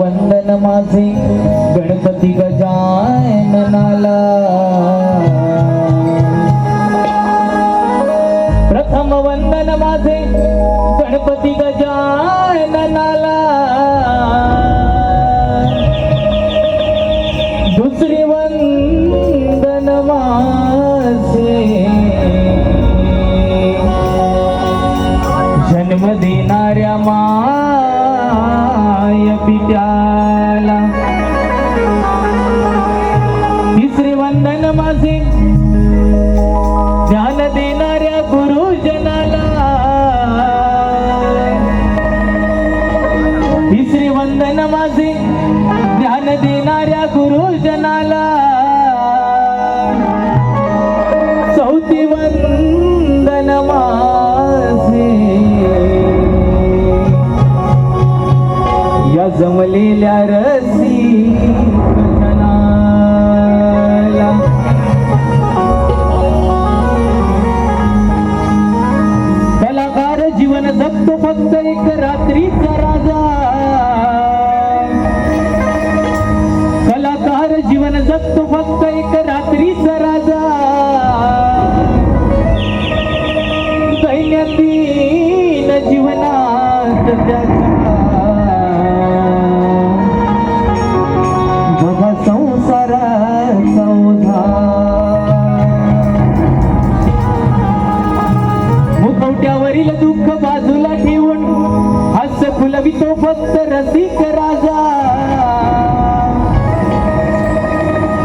वंदन माझे गणपती गजाननाला प्रथम वंदन माझे गणपती गजाननाला दुसरी वंदन माझे ज्ञान देणाऱ्या गुरुजनाला. तिसरी वंदन माझे ज्ञान देणाऱ्या गुरुजनाला. चौथी वंदन माझे या जमलेल्या रसी एक रात्रीचा राजा. कलाकार जीवन जगतो फक्त एक रात्रीचा राजा. दैनंदिन जीवनात त्याचा बघा संसाराचा उधार मुखवट्यावरील दुःख मी तो फक्त रसिक राजा.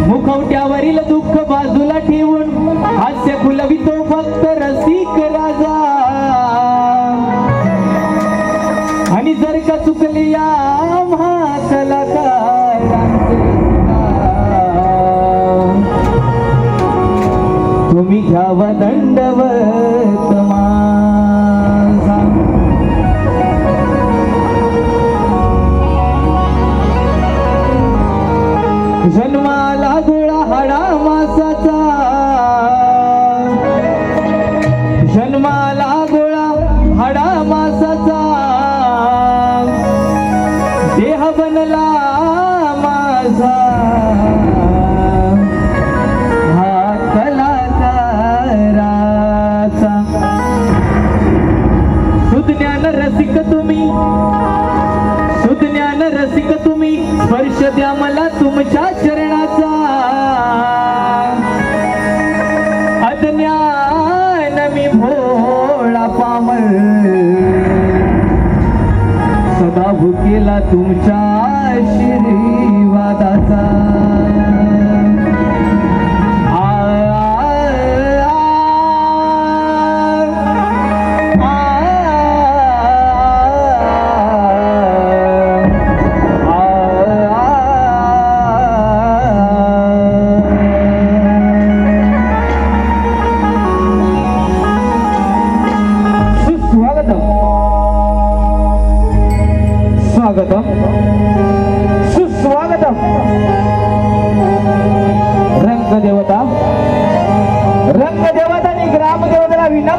मुखवट्यावरील दुःख बाजूला ठेवून हास्य फुलवितो फक्त रसिक राजा. आणि जर का चुकली या तुम्ही घ्यावा दंडवत मा स्पर्श द्या मला तुमच्या चरणाचा. अज्ञान मी भोळा पाम सदा भुकेला तुमच्या आशीर्वादाचा.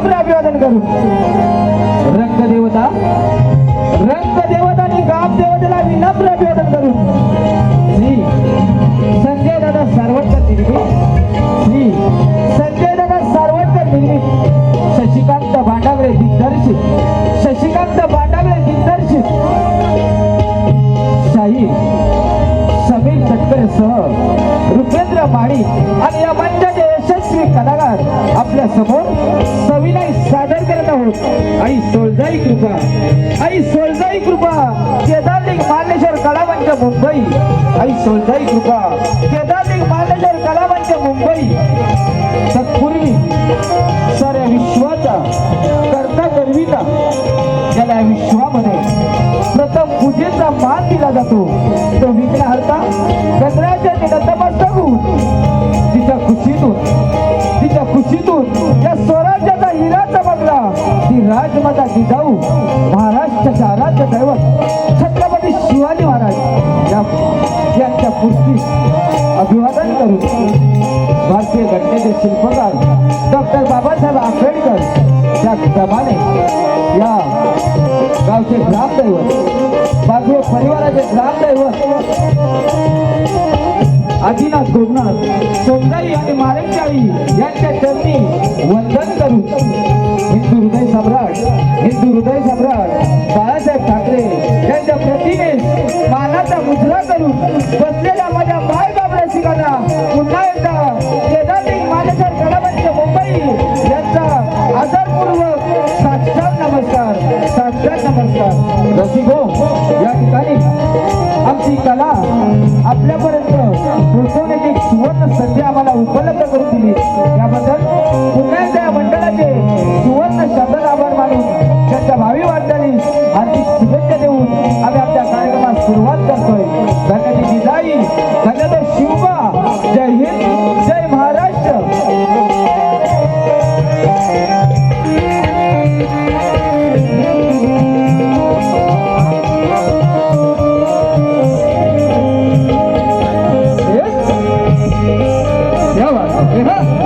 ग्रामदेवतेला अभिवादन करू. रंगदेवता रंगदेवता आणि देवतेला विनम्र अभिवादन करू. श्री संजय दादा सारवटकर निर्मित श्री संजय दादा सारवटकर निर्मित शशिकांत भांडावरे दिग्दर्शित. मुंबई आई सोळजाई कृपा केदारलिंग मार्लेश्वर कलामंच मुंबई. तत्पूर्वी साऱ्या विश्वाचा करता करविता ज्याला या विश्वामध्ये प्रथम पूजेचा मान दिला जातो तो विघ्नहर्ता गणराजा नतमस्तक यांच्या पुस्ती अभिवादन करू भारतीय घटनेचे शिल्पकार डॉक्टर बाबासाहेब आंबेडकर त्याप्रमाणे या गावचे ग्रामदैवत भारतीय परिवाराचे ग्रामदैवत आदिनाथ गोपनाथ सोमदाई आणि मारेंची यांच्या चरणी वंदन करू हिंदू हृदय सम्राट हिंदू हृदय सम्राट मुजरा बसलेल्या माझ्या बाय बाबड्या शिकांना पुन्हा एकदा केदारनी मानेसर गडबंच मुंबई यांचा आदरपूर्वक साष्टांग नमस्कार साष्टांग नमस्कार. रसिको हो, या ठिकाणी आमची कला आपल्यापर्यंत पोहोचवण्याची सुवर्ण संधी ¡Ajá!